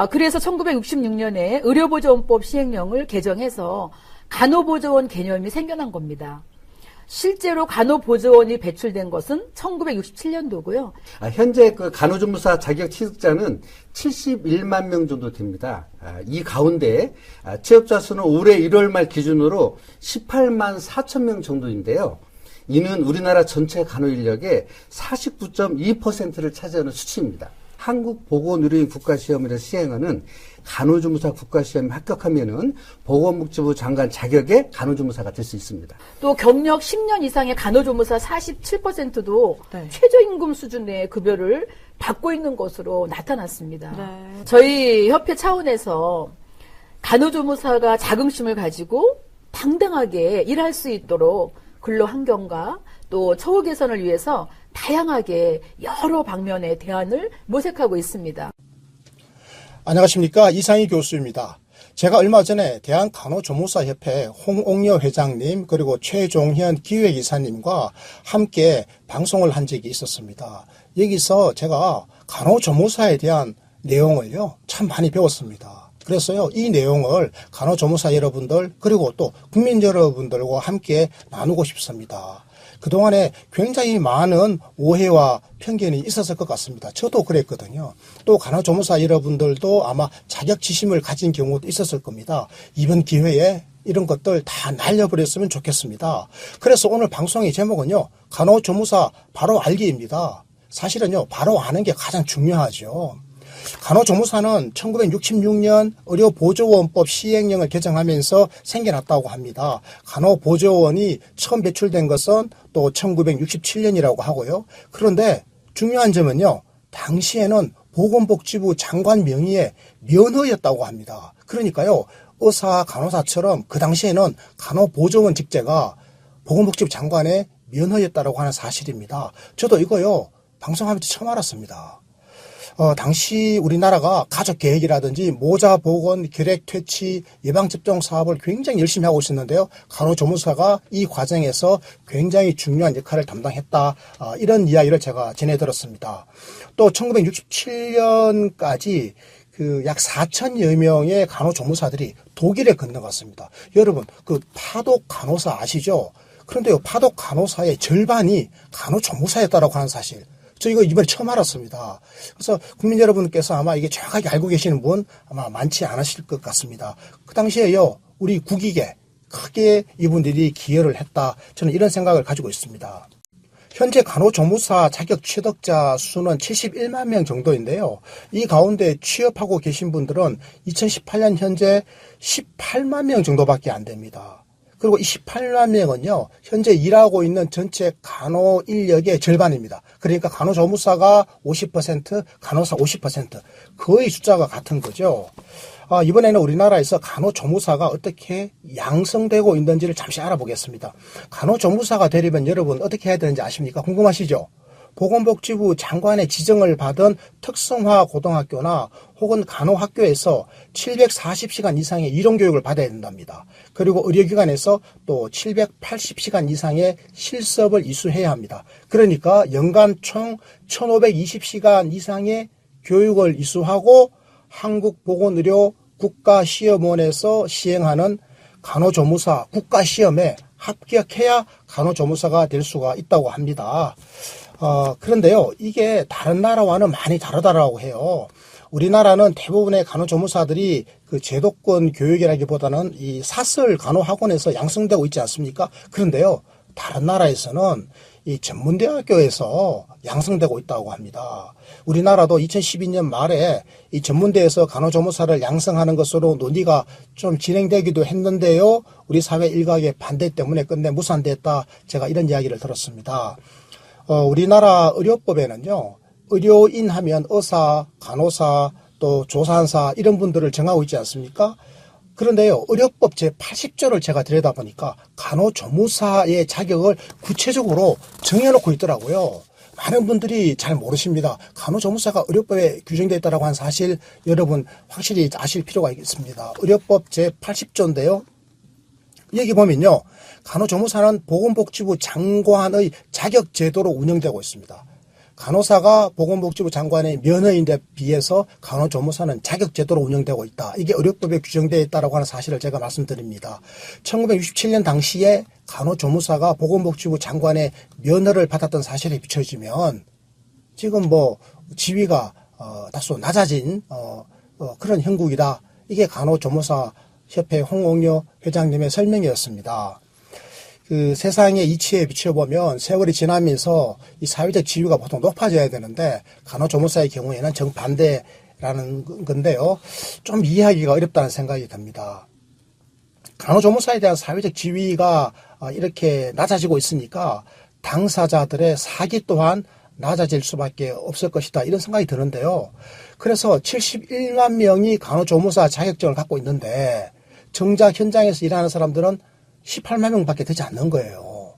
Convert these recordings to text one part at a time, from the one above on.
아, 그래서 1966년에 의료보조원법 시행령을 개정해서 간호보조원 개념이 생겨난 겁니다. 실제로 간호보조원이 배출된 것은 1967년도고요. 아, 현재 그 간호조무사 자격 취득자는 71만 명 정도 됩니다. 아, 이 가운데 아, 취업자 수는 올해 1월 말 기준으로 18만 4천 명 정도인데요. 이는 우리나라 전체 간호 인력의 49.2%를 차지하는 수치입니다. 한국보건의료인 국가시험을 시행하는 간호조무사 국가시험에 합격하면은 보건복지부 장관 자격의 간호조무사가 될 수 있습니다. 또 경력 10년 이상의 간호조무사 47%도 네. 최저임금 수준의 급여를 받고 있는 것으로 나타났습니다. 네. 저희 협회 차원에서 간호조무사가 자긍심을 가지고 당당하게 일할 수 있도록 근로 환경과 또 처우 개선을 위해서 다양하게 여러 방면의 대안을 모색하고 있습니다. 안녕하십니까 이상희 교수입니다. 제가 얼마 전에 대한간호조무사협회 홍옥여 회장님 그리고 최종현 기획이사님과 함께 방송을 한 적이 있었습니다. 여기서 제가 간호조무사에 대한 내용을요 참 많이 배웠습니다. 그래서요 이 내용을 간호조무사 여러분들 그리고 또 국민 여러분들과 함께 나누고 싶습니다. 그동안에 굉장히 많은 오해와 편견이 있었을 것 같습니다. 저도 그랬거든요. 또 간호조무사 여러분들도 아마 자격지심을 가진 경우도 있었을 겁니다. 이번 기회에 이런 것들 다 날려버렸으면 좋겠습니다. 그래서 오늘 방송의 제목은요. 간호조무사 바로 알기입니다. 사실은요. 바로 아는 게 가장 중요하죠. 간호조무사는 1966년 의료보조원법 시행령을 개정하면서 생겨났다고 합니다. 간호보조원이 처음 배출된 것은 또 1967년이라고 하고요. 그런데 중요한 점은요. 당시에는 보건복지부 장관 명의의 면허였다고 합니다. 그러니까요. 의사, 간호사처럼 그 당시에는 간호보조원 직제가 보건복지부 장관의 면허였다고 하는 사실입니다. 저도 이거요. 방송하면서 처음 알았습니다. 어, 당시 우리나라가 가족 계획이라든지 모자 보건 결핵 퇴치 예방 접종 사업을 굉장히 열심히 하고 있었는데요. 간호조무사가 이 과정에서 굉장히 중요한 역할을 담당했다. 어, 이런 이야기를 제가 전해 들었습니다. 또 1967년까지 그 약 4천여 명의 간호조무사들이 독일에 건너갔습니다. 여러분, 그 파독 간호사 아시죠? 그런데요, 파독 간호사의 절반이 간호조무사였다라고 하는 사실. 저 이거 이번에 처음 알았습니다. 그래서 국민 여러분께서 아마 이게 정확하게 알고 계시는 분 아마 많지 않으실 것 같습니다. 그 당시에요, 우리 국익에 크게 이분들이 기여를 했다. 저는 이런 생각을 가지고 있습니다. 현재 간호조무사 자격 취득자 수는 71만 명 정도인데요. 이 가운데 취업하고 계신 분들은 2018년 현재 18만 명 정도밖에 안 됩니다. 그리고 이 18만 명은요, 현재 일하고 있는 전체 간호 인력의 절반입니다. 그러니까 간호조무사가 50%, 간호사 50%, 거의 숫자가 같은 거죠. 아, 이번에는 우리나라에서 간호조무사가 어떻게 양성되고 있는지를 잠시 알아보겠습니다. 간호조무사가 되려면 여러분 어떻게 해야 되는지 아십니까? 궁금하시죠? 보건복지부 장관의 지정을 받은 특성화 고등학교나 혹은 간호학교에서 740시간 이상의 이론교육을 받아야 된답니다. 그리고 의료기관에서 또 780시간 이상의 실습을 이수해야 합니다. 그러니까 연간 총 1520시간 이상의 교육을 이수하고 한국보건의료 국가시험원에서 시행하는 간호조무사 국가시험에 합격해야 간호조무사가 될 수가 있다고 합니다. 어, 그런데요, 이게 다른 나라와는 많이 다르다라고 해요. 우리나라는 대부분의 간호조무사들이 그 제도권 교육이라기보다는 이 사설 간호학원에서 양성되고 있지 않습니까? 그런데요, 다른 나라에서는 이 전문대학교에서 양성되고 있다고 합니다. 우리나라도 2012년 말에 이 전문대에서 간호조무사를 양성하는 것으로 논의가 좀 진행되기도 했는데요. 우리 사회 일각의 반대 때문에 끝내 무산됐다. 제가 이런 이야기를 들었습니다. 어, 우리나라 의료법에는요, 의료인 하면 의사, 간호사, 또 조산사 이런 분들을 정하고 있지 않습니까? 그런데요, 의료법 제 80조를 제가 들여다보니까 간호조무사의 자격을 구체적으로 정해놓고 있더라고요. 많은 분들이 잘 모르십니다. 간호조무사가 의료법에 규정되어 있다고 한 사실 여러분 확실히 아실 필요가 있습니다. 의료법 제 80조인데요. 여기 보면요. 간호조무사는 보건복지부 장관의 자격 제도로 운영되고 있습니다. 간호사가 보건복지부 장관의 면허인데 비해서 간호조무사는 자격제도로 운영되고 있다. 이게 의료법에 규정되어 있다고 하는 사실을 제가 말씀드립니다. 1967년 당시에 간호조무사가 보건복지부 장관의 면허를 받았던 사실에 비춰지면 지금 뭐 지위가 어, 다소 낮아진 어, 어, 그런 형국이다. 이게 간호조무사 협회 홍옥료 회장님의 설명이었습니다. 그 세상의 이치에 비춰보면 세월이 지나면서 이 사회적 지위가 보통 높아져야 되는데 간호조무사의 경우에는 정반대라는 건데요. 좀 이해하기가 어렵다는 생각이 듭니다. 간호조무사에 대한 사회적 지위가 어, 이렇게 낮아지고 있으니까 당사자들의 사기 또한 낮아질 수밖에 없을 것이다 이런 생각이 드는데요. 그래서 71만 명이 간호조무사 자격증을 갖고 있는데 정작 현장에서 일하는 사람들은 18만 명밖에 되지 않는 거예요.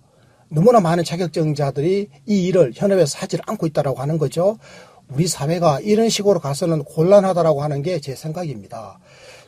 너무나 많은 자격증자들이 이 일을 현업에서 하지를 않고 있다라고 하는 거죠. 우리 사회가 이런 식으로 가서는 곤란하다라고 하는 게 제 생각입니다.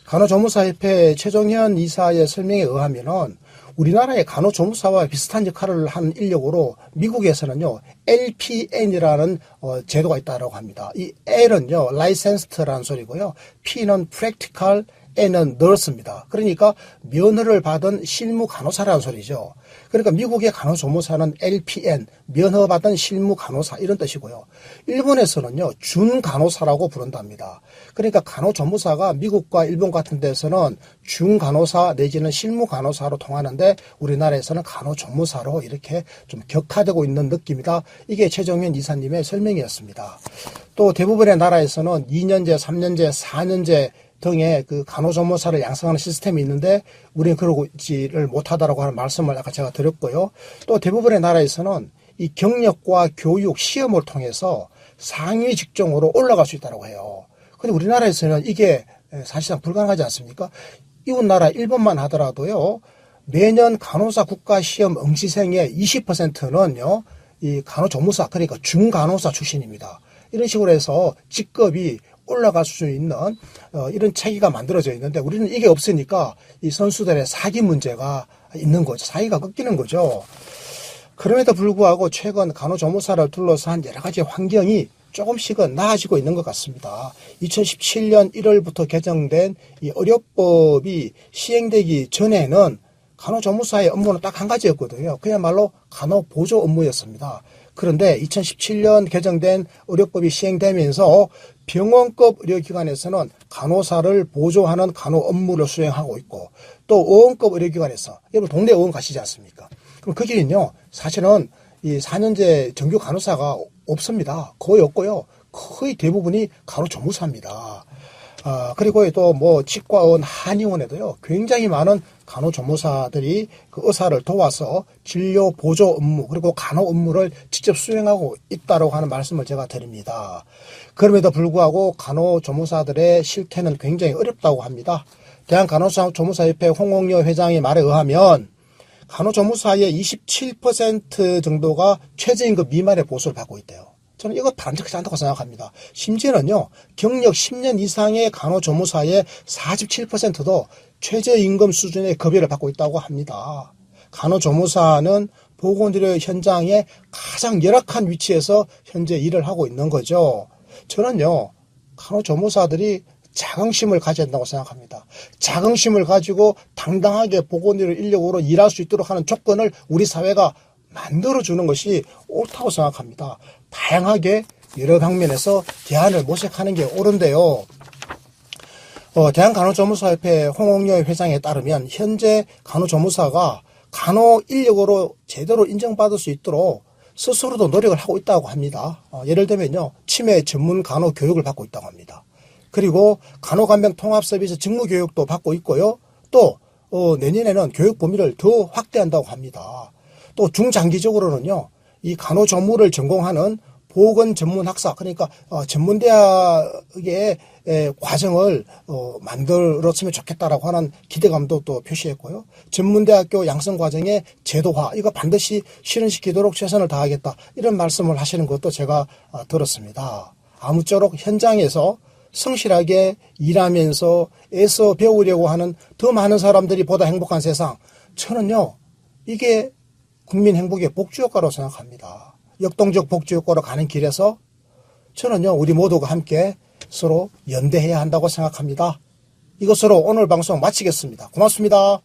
간호조무사협회 최종현 이사의 설명에 의하면은 우리나라의 간호조무사와 비슷한 역할을 하는 인력으로 미국에서는요 LPN이라는 어, 제도가 있다고 합니다. 이 L은요 licensed라는 소리고요, P는 practical, N은 nurse입니다. 그러니까 면허를 받은 실무 간호사라는 소리죠. 그러니까 미국의 간호조무사는 LPN, 면허 받은 실무 간호사 이런 뜻이고요. 일본에서는요 준 간호사라고 부른답니다. 그러니까 간호조무사가 미국과 일본 같은 데서는 준 간호사 내지는 실무 간호사로 통하는데 우리나라에서는 간호조무사로 이렇게 좀 격화되고 있는 느낌이다. 이게 최정현 이사님의 설명이었습니다. 또 대부분의 나라에서는 2년제, 3년제, 4년제 등의 그 간호조무사를 양성하는 시스템이 있는데 우리는 그러고 있지를 못하다라고 하는 말씀을 아까 제가 드렸고요. 또 대부분의 나라에서는 이 경력과 교육 시험을 통해서 상위 직종으로 올라갈 수 있다고 해요. 근데 우리나라에서는 이게 사실상 불가능하지 않습니까? 이웃 나라 일본만 하더라도요. 매년 간호사 국가 시험 응시생의 20%는요. 이 간호조무사 그러니까 중간호사 출신입니다. 이런 식으로 해서 직급이 올라갈 수 있는 어, 이런 체계가 만들어져 있는데 우리는 이게 없으니까 이 선수들의 사기 문제가 있는 거죠. 사기가 꺾이는 거죠. 그럼에도 불구하고 최근 간호조무사를 둘러싼 여러 가지 환경이 조금씩은 나아지고 있는 것 같습니다. 2017년 1월부터 개정된 이 의료법이 시행되기 전에는 간호조무사의 업무는 딱 한 가지였거든요. 그야말로 간호보조 업무였습니다. 그런데 2017년 개정된 의료법이 시행되면서 병원급 의료기관에서는 간호사를 보조하는 간호 업무를 수행하고 있고 또 의원급 의료기관에서 여러분 동네 의원 가시지 않습니까? 그럼 거기는요 사실은 이 4년제 정규 간호사가 없습니다. 거의 없고요. 거의 대부분이 간호 조무사입니다. 아, 그리고 또 뭐 치과원, 한의원에도요, 굉장히 많은 간호조무사들이 그 의사를 도와서 진료 보조 업무, 그리고 간호 업무를 직접 수행하고 있다고 하는 말씀을 제가 드립니다. 그럼에도 불구하고 간호조무사들의 실태는 굉장히 어렵다고 합니다. 대한간호조무사협회 홍홍여 회장의 말에 의하면 간호조무사의 27% 정도가 최저임금 미만의 보수를 받고 있대요. 저는 이거 바람직하지 않다고 생각합니다. 심지어는요, 경력 10년 이상의 간호조무사의 47%도 최저임금 수준의 급여를 받고 있다고 합니다. 간호조무사는 보건의료 현장의 가장 열악한 위치에서 현재 일을 하고 있는 거죠. 저는요, 간호조무사들이 자긍심을 가져야 한다고 생각합니다. 자긍심을 가지고 당당하게 보건의료 인력으로 일할 수 있도록 하는 조건을 우리 사회가 만들어주는 것이 옳다고 생각합니다. 다양하게 여러 방면에서 대안을 모색하는 게 옳은데요. 어, 대한간호조무사협회 홍옥여 회장에 따르면 현재 간호조무사가 간호 인력으로 제대로 인정받을 수 있도록 스스로도 노력을 하고 있다고 합니다. 어, 예를 들면요, 치매 전문 간호 교육을 받고 있다고 합니다. 그리고 간호간병 통합 서비스 직무 교육도 받고 있고요. 또 어, 내년에는 교육 범위를 더 확대한다고 합니다. 또 중장기적으로는요, 이 간호조무를 전공하는 보건 전문 학사 그러니까 어, 전문대학의 에, 과정을 어, 만들었으면 좋겠다라고 하는 기대감도 또 표시했고요. 전문대학교 양성 과정의 제도화 이거 반드시 실현시키도록 최선을 다하겠다 이런 말씀을 하시는 것도 제가 어, 들었습니다. 아무쪼록 현장에서 성실하게 일하면서 애써 배우려고 하는 더 많은 사람들이 보다 행복한 세상 저는요 이게 국민 행복의 복주 효과로 생각합니다. 역동적 복지효과로 가는 길에서 저는요, 우리 모두가 함께 서로 연대해야 한다고 생각합니다. 이것으로 오늘 방송 마치겠습니다. 고맙습니다.